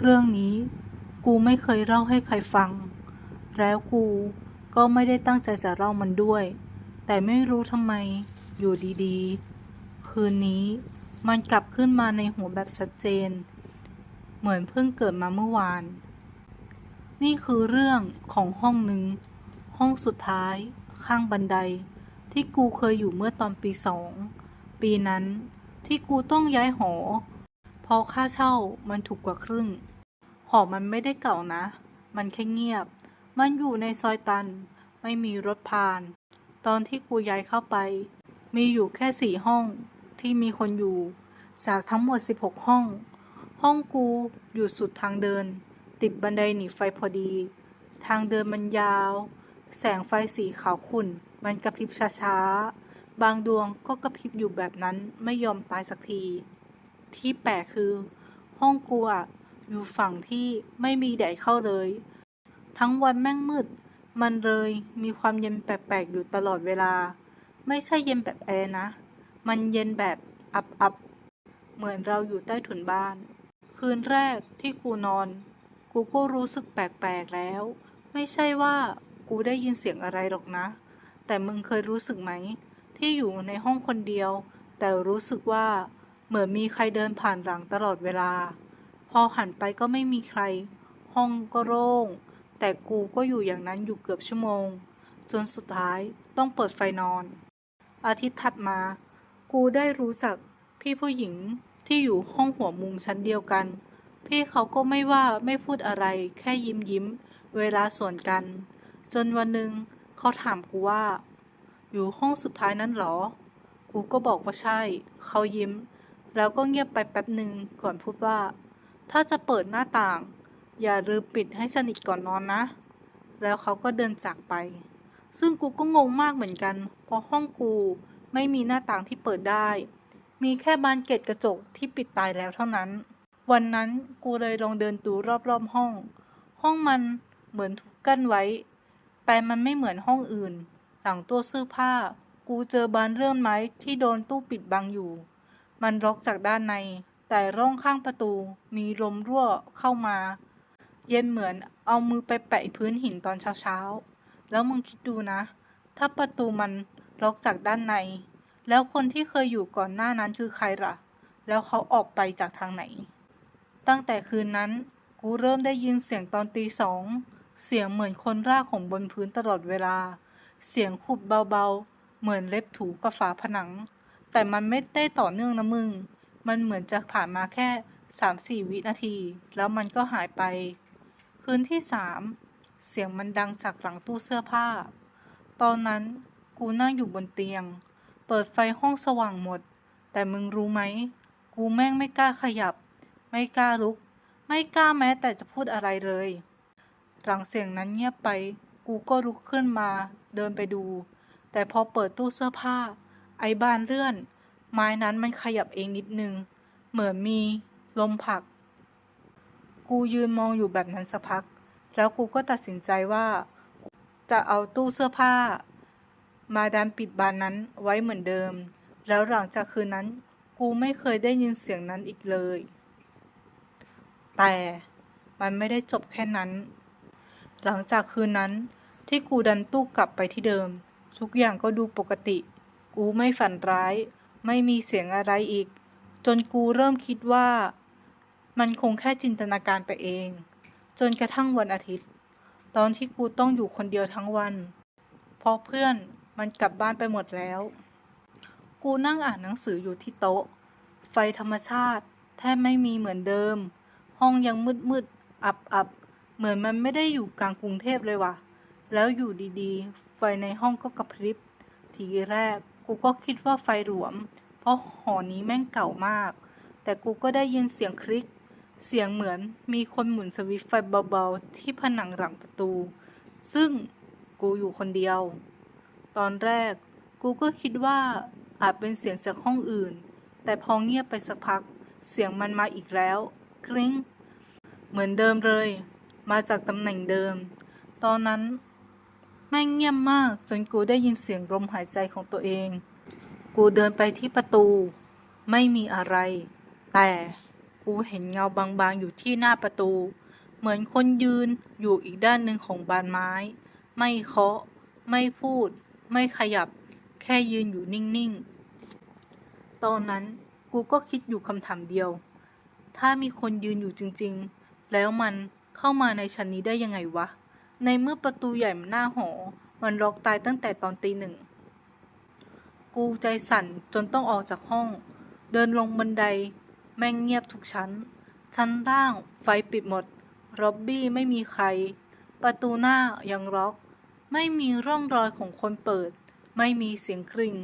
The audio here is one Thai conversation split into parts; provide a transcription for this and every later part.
เรื่องนี้กูไม่เคยเล่าให้ใครฟัง แล้วกูก็ไม่ได้ตั้งใจจะเล่ามันด้วย แต่ไม่รู้ทำไมอยู่ดีๆ คืนนี้มันกลับขึ้นมาในหัวแบบชัดเจน เหมือนเพิ่งเกิดมาเมื่อวาน นี่คือเรื่องของห้องหนึ่ง ห้องสุดท้าย ข้างบันได ที่กูเคยอยู่เมื่อตอนปีสอง ปีนั้นที่กูต้องย้ายหอ เพอค่าเช่ามันถูกกว่าครึ่ง หอมันไม่ได้เก่านะ มันแค่เงียบ มันอยู่ในซอยตัน ไม่มีรถผ่าน ตอนที่กูย้ายเข้าไป มีอยู่แค่สี่ห้องที่มีคนอยู่ จากทั้งหมด 16 ห้อง ห้องกูอยู่สุดทางเดิน ติดบันไดหนีไฟพอดี ทางเดินมันยาว แสงไฟสีขาวขุ่น มันกระพริบช้าๆ บางดวงก็กระพริบอยู่แบบนั้นไม่ยอมตายสักที ที่แปลกคือ ห้องกูอะอยู่ฝั่งที่ไม่มีแดดเข้าเลย ทั้งวันแม่งมืด มันเลยมีความเย็นแปลกๆอยู่ตลอดเวลา ไม่ใช่เย็นแบบแอร์นะ มันเย็นแบบอับๆ เหมือนเราอยู่ใต้ถุนบ้าน คืนแรกที่กูนอน กูก็รู้สึกแปลกๆแล้ว ไม่ใช่ว่ากูได้ยินเสียงอะไรหรอกนะ แต่มึงเคยรู้สึกไหม ที่อยู่ในห้องคนเดียว แต่รู้สึกว่า เหมือนมีใครเดินผ่านหลังตลอดเวลา พอหันไปก็ไม่มีใคร ห้องก็โล่ง แต่กูก็อยู่อย่างนั้นอยู่เกือบชั่วโมง จนสุดท้ายต้องเปิดไฟนอน อาทิตย์ถัดมา กูได้รู้จักพี่ผู้หญิงที่อยู่ห้องหัวมุมชั้นเดียวกัน พี่เขาก็ไม่ว่าไม่พูดอะไรแค่ยิ้มยิ้ม เวลาส่วนกัน จนวันหนึ่งเขาถามกูว่า อยู่ห้องสุดท้ายนั้นหรอ กูก็บอกว่าใช่ เขายิ้ม แล้วก็เงียบไปแป๊บหนึ่งก่อนพูดว่า ถ้าจะเปิดหน้าต่าง อย่าลืมปิดให้สนิทก่อนนอนนะ แล้วเขาก็เดินจากไป ซึ่งกูก็งงมากเหมือนกัน เพราะห้องกูไม่มีหน้าต่างที่เปิดได้ มีแค่บานเกล็ดกระจกที่ปิดตายแล้วเท่านั้น วันนั้นกูเลยลองเดินดูรอบๆห้อง ห้องมันเหมือนถูกกั้นไว้ แต่มันไม่เหมือนห้องอื่น หลังตู้เสื้อผ้า กูเจอบานเลื่อนไม้ที่โดนตู้ปิดบังอยู่ มันล็อกจากด้านใน แต่ร่องข้างประตูมีลมรั่วเข้ามา เย็นเหมือนเอามือไปแปะพื้นหินตอนเช้าๆ แล้วมึงคิดดูนะ ถ้าประตูมันล็อกจากด้านใน แล้วคนที่เคยอยู่ก่อนหน้านั้นคือใครล่ะ แล้วเขาออกไปจากทางไหน ตั้งแต่คืนนั้น กูเริ่มได้ยินเสียงตอนตีสอง เสียงเหมือนคนรากของบนพื้นตลอดเวลา เสียงขุบเบาๆ เหมือนเล็บถูกับฝาผนัง แต่มันไม่ได้ต่อเนื่องนะมึง มันเหมือนจะผ่านมาแค่สามสี่วินาที แล้วมันก็หายไป คืนที่สามเสียงมันดังจากหลังตู้เสื้อผ้า ตอนนั้นกูนั่งอยู่บนเตียง เปิดไฟห้องสว่างหมด แต่มึงรู้ไหม กูแม่งไม่กล้าขยับ ไม่กล้าลุก ไม่กล้าแม้แต่จะพูดอะไรเลย หลังเสียงนั้นเงียบไป กูก็ลุกขึ้นมา เดินไปดู แต่พอเปิดตู้เสื้อผ้า ไอ้บานเลื่อน ไม้นั้นมันขยับเองนิดนึง เหมือนมี ลมผัก กูยืนมองอยู่แบบนั้นสักพัก แล้วกูก็ตัดสินใจว่า จะเอาตู้เสื้อผ้า มาดันปิดบานนั้นไว้เหมือนเดิม แล้วหลังจากคืนนั้น กูไม่เคยได้ยินเสียงนั้นอีกเลย แต่มันไม่ได้จบแค่นั้น หลังจากคืนนั้นที่กูดันตู้กลับไปที่เดิม ทุกอย่างก็ดูปกติ กูไม่ฝันร้าย ไม่มีเสียงอะไรอีก จนกูเริ่มคิดว่า มันคงแค่จินตนาการไปเอง จนกระทั่งวันอาทิตย์ ตอนที่กูต้องอยู่คนเดียวทั้งวัน เพราะเพื่อนมันกลับบ้านไปหมดแล้ว กูนั่งอ่านหนังสืออยู่ที่โต๊ะ ไฟธรรมชาติแทบไม่มีเหมือนเดิม ห้องยังมืดมืดอับอับเหมือนมันไม่ได้อยู่กลางกรุงเทพเลยว่ะ แล้วอยู่ดีๆ ไฟในห้องก็กระพริบ ทีแรก กูก็คิดว่าไฟหลวม เพราะหอนี้แม่งเก่ามาก แต่กูก็ได้ยินเสียงคลิก เสียงเหมือนมีคนหมุนสวิตช์ไฟเบาๆ ที่ผนังหลังประตู ซึ่งกูอยู่คนเดียว ตอนแรกกูก็คิดว่าอาจเป็นเสียงจากห้องอื่น แต่พอเงียบไปสักพัก เสียงมันมาอีกแล้ว คลิ้ง เหมือนเดิมเลย มาจากตำแหน่งเดิม ตอนนั้น แม่งเงียบมากจนกูได้ยินเสียงลมหายใจของตัวเอง กูเดินไปที่ประตู ไม่มีอะไร แต่กูเห็นเงาบางๆอยู่ที่หน้าประตู เหมือนคนยืนอยู่อีกด้านหนึ่งของบานไม้ ไม่เคาะ ไม่พูด ไม่ขยับ แค่ยืนอยู่นิ่งๆ ตอนนั้นกูก็คิดอยู่คำถามเดียว ถ้ามีคนยืนอยู่จริงๆ แล้วมันเข้ามาในชั้นนี้ได้ยังไงวะ ในเมื่อประตูใหญ่หน้าหอ มันล็อกตายตั้งแต่ตอนตีหนึ่ง กูใจสั่นจนต้องออกจากห้อง เดินลงบันได แม่งเงียบทุกชั้น ชั้นล่างไฟปิดหมด ร็อบบี้ไม่มีใคร ประตูหน้ายังล็อก ไม่มีร่องรอยของคนเปิด ไม่มีเสียงกริ่ง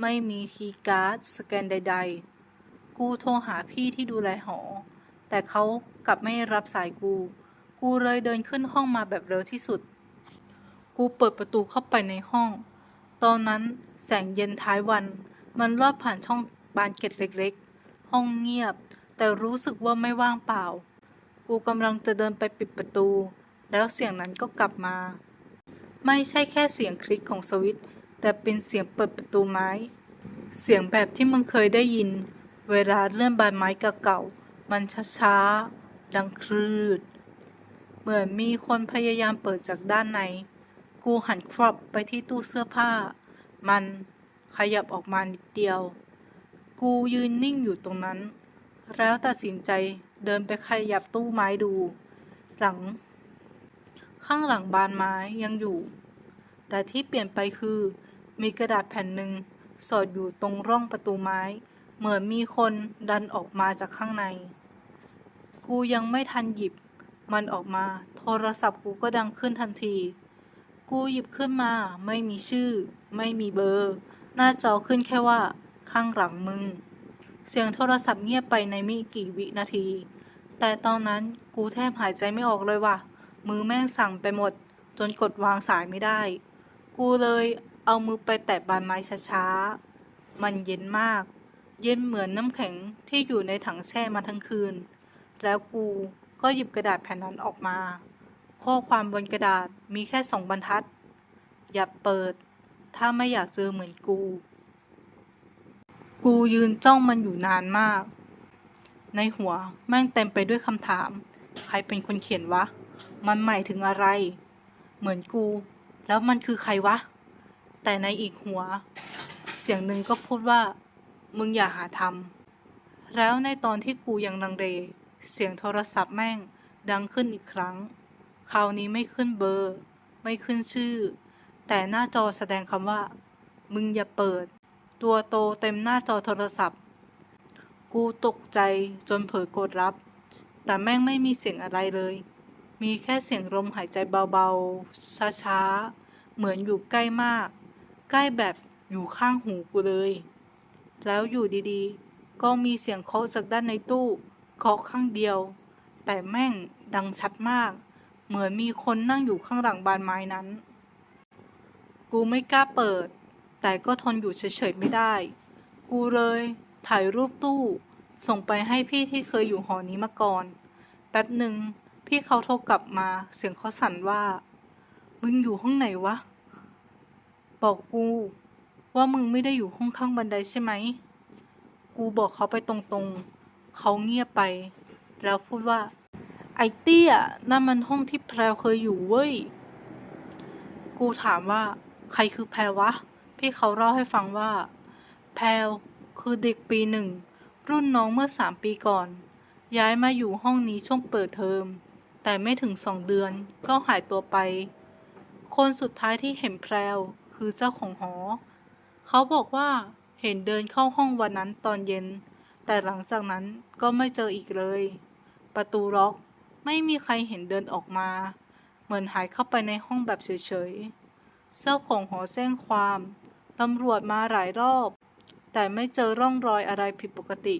ไม่มีคีย์การ์ดสแกนใด ๆ กูโทรหาพี่ที่ดูแลหอ แต่เขากลับไม่รับสายกู กูเลยเดินขึ้นห้องมาแบบเร็วที่สุด กูเปิดประตูเข้าไปในห้อง ตอนนั้นแสงเย็นท้ายวัน มันลอดผ่านช่องบานเกล็ดเล็กๆ ห้องเงียบ แต่รู้สึกว่าไม่ว่างเปล่า กูกำลังจะเดินไปปิดประตู แล้วเสียงนั้นก็กลับมา ไม่ใช่แค่เสียงคลิกของสวิตช์แต่เป็นเสียงเปิดประตูไม้ เสียงแบบที่มึงเคยได้ยิน เวลาเลื่อนบานไม้เก่าๆมันช้าๆดังครืด เหมือนมีคนพยายามเปิดจากด้านใน กูหันครอบไปที่ตู้เสื้อผ้า มันขยับออกมานิดเดียว กูยืนนิ่งอยู่ตรงนั้น แล้วตัดสินใจเดินไปขยับตู้ไม้ดู หลัง ข้างหลังบานไม้ยังอยู่ แต่ที่เปลี่ยนไปคือ มีกระดาษแผ่นหนึ่งสอดอยู่ตรงร่องประตูไม้ เหมือนมีคนดันออกมาจากข้างใน กูยังไม่ทันหยิบ มันออกมา โทรศัพท์กูก็ดังขึ้นทันที กูหยิบขึ้นมา ไม่มีชื่อ ไม่มีเบอร์ หน้าจอขึ้นแค่ว่า ข้างหลังมึง เสียงโทรศัพท์เงียบไปในไม่กี่วินาที แต่ตอนนั้นกูแทบหายใจไม่ออกเลยว่ะ มือแม่งสั่งไปหมด จนกดวางสายไม่ได้ กูเลยเอามือไปแตะบานไม้ช้าๆ มันเย็นมาก เย็นเหมือนน้ำแข็งที่อยู่ในถังแช่มาทั้งคืน แล้วกู ก็หยิบกระดาษแผ่นนั้นออกมา ข้อความบนกระดาษมีแค่สองบรรทัด อย่าเปิด ถ้าไม่อยากเจอเหมือนกู กูยืนจ้องมันอยู่นานมาก ในหัวแม่งเต็มไปด้วยคำถาม ใครเป็นคนเขียนวะ มันหมายถึงอะไร เหมือนกู แล้วมันคือใครวะ แต่ในอีกหัว เสียงหนึ่งก็พูดว่า มึงอย่าหาทำแล้วในตอนที่กูยังลังเล เสียงโทรศัพท์แม่งดังขึ้นอีกครั้ง คราวนี้ไม่ขึ้นเบอร์ ไม่ขึ้นชื่อ แต่หน้าจอแสดงคำว่า มึงอย่าเปิด ตัวโตเต็มหน้าจอโทรศัพท์ กูตกใจจนเผลอกดรับ แต่แม่งไม่มีเสียงอะไรเลย มีแค่เสียงลมหายใจเบาๆ ช้าๆ เหมือนอยู่ใกล้มาก ใกล้แบบอยู่ข้างหูกูเลย แล้วอยู่ดีๆ ก็มีเสียงเคาะจากด้านในตู้ เคาะข้างเดียว แต่แม่งดังชัดมาก เหมือนมีคนนั่งอยู่ข้างหลังบานไม้นั้น กูไม่กล้าเปิด แต่ก็ทนอยู่เฉยๆไม่ได้ กูเลยถ่ายรูปตู้ ส่งไปให้พี่ที่เคยอยู่หอนี้มาก่อน แป๊บหนึ่งพี่เขาโทรกลับมาเสียงเขาสั่นว่า มึงอยู่ห้องไหนวะ บอกกูว่ามึงไม่ได้อยู่ห้องข้างบันไดใช่ไหม กูบอกเขาไปตรงๆ เขาเงียบไป แล้วพูดว่า ไอ้เตี้ยนั่นมันห้องที่แพรวเคยอยู่เว้ย กูถามว่า ใครคือแพรวะ พี่เขาเล่าให้ฟังว่า แพรวคือเด็กปีหนึ่ง รุ่นน้องเมื่อสามปีก่อน ย้ายมาอยู่ห้องนี้ช่วงเปิดเทอม แต่ไม่ถึงสองเดือนก็หายตัวไป คนสุดท้ายที่เห็นแพรวคือเจ้าของหอ เขาบอกว่าเห็นเดินเข้าห้องวันนั้นตอนเย็น แต่หลังจากนั้นก็ไม่เจออีกเลย ประตูล็อกไม่มีใครเห็นเดินออกมา เหมือนหายเข้าไปในห้องแบบเฉยๆ เจ้าของหอแจ้งความตำรวจมาหลายรอบ แต่ไม่เจอร่องรอยอะไรผิดปกติ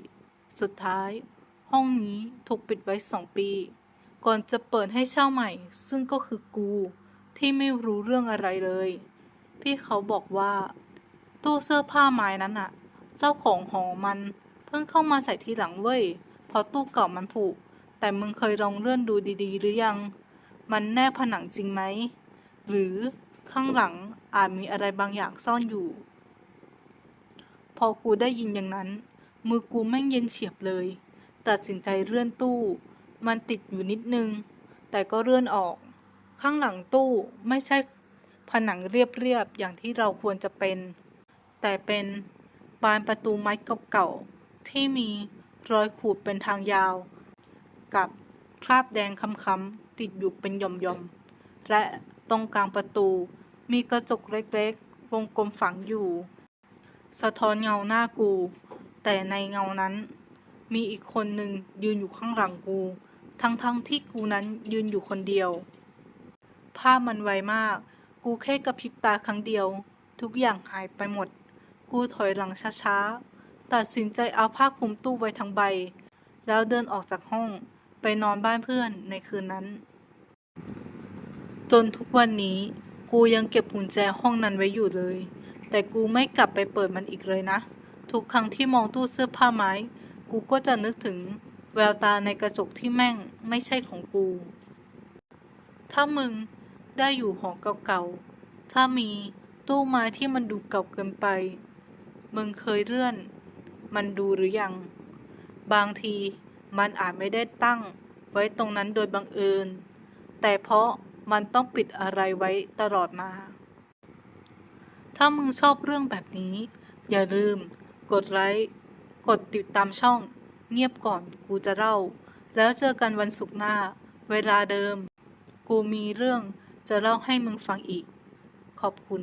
สุดท้าย ห้องนี้ถูกปิดไว้สองปี ก่อนจะเปิดให้เช่าใหม่ ซึ่งก็คือกูที่ไม่รู้เรื่องอะไรเลย พี่เขาบอกว่า ตู้เสื้อผ้าไม้นั้นอะเจ้าของหอมัน พิ่งเข้ามาใส่ทีหลังเว้ยเพราะตู้เก่ามันผุแต่มึงเคยลองเลื่อนดูดีๆ หรือยัง มันแนบผนังจริงไหม หรือข้างหลังอาจมีอะไรบางอย่างซ่อนอยู่ พอกูได้ยินอย่างนั้น มือกูแม่งเย็นเฉียบเลย ตัดสินใจเลื่อนตู้ มันติดอยู่นิดนึง แต่ก็เลื่อนออก ข้างหลังตู้ไม่ใช่ผนังเรียบๆอย่างที่เราควรจะเป็น แต่เป็นบานประตูไม้เก่าๆ ที่มีรอยขูดเป็นทางยาว กับคราบแดงค้ำๆติดอยู่เป็นหย่อมๆ และตรงกลางประตูมีกระจกเล็กๆ วงกลมฝังอยู่ สะท้อนเงาหน้ากู แต่ในเงานั้น มีอีกคนหนึ่งยืนอยู่ข้างหลังกู ทั้งๆที่กูนั้นยืนอยู่คนเดียว ภาพมันไวมาก กูแค่กระพริบตาครั้งเดียว ทุกอย่างหายไปหมด กูถอยหลังช้าๆ ตัดสินใจเอาผ้าคลุมตู้ไว้ทั้งใบ แล้วเดินออกจากห้องไปนอนบ้านเพื่อนในคืนนั้น จนทุกวันนี้กูยังเก็บกุญแจห้องนั้นไว้อยู่เลย แต่กูไม่กลับไปเปิดมันอีกเลยนะ ทุกครั้งที่มองตู้เสื้อผ้าไม้ กูก็จะนึกถึงแววตาในกระจกที่แม่งไม่ใช่ของกู ถ้ามึงได้อยู่หอเก่าๆ ถ้ามีตู้ไม้ที่มันดูเก่าเกินไป มึงเคยเลื่อน มันดูหรือยัง บางทีมันอาจไม่ได้ตั้งไว้ตรงนั้นโดยบังเอิญ แต่เพราะมันต้องปิดอะไรไว้ตลอดมา ถ้ามึงชอบเรื่องแบบนี้ อย่าลืม กดไลค์กดติดตามช่อง เงียบก่อนกูจะเล่า แล้วเจอกันวันศุกร์หน้า เวลาเดิม กูมีเรื่องจะเล่าให้มึงฟังอีก ขอบคุณ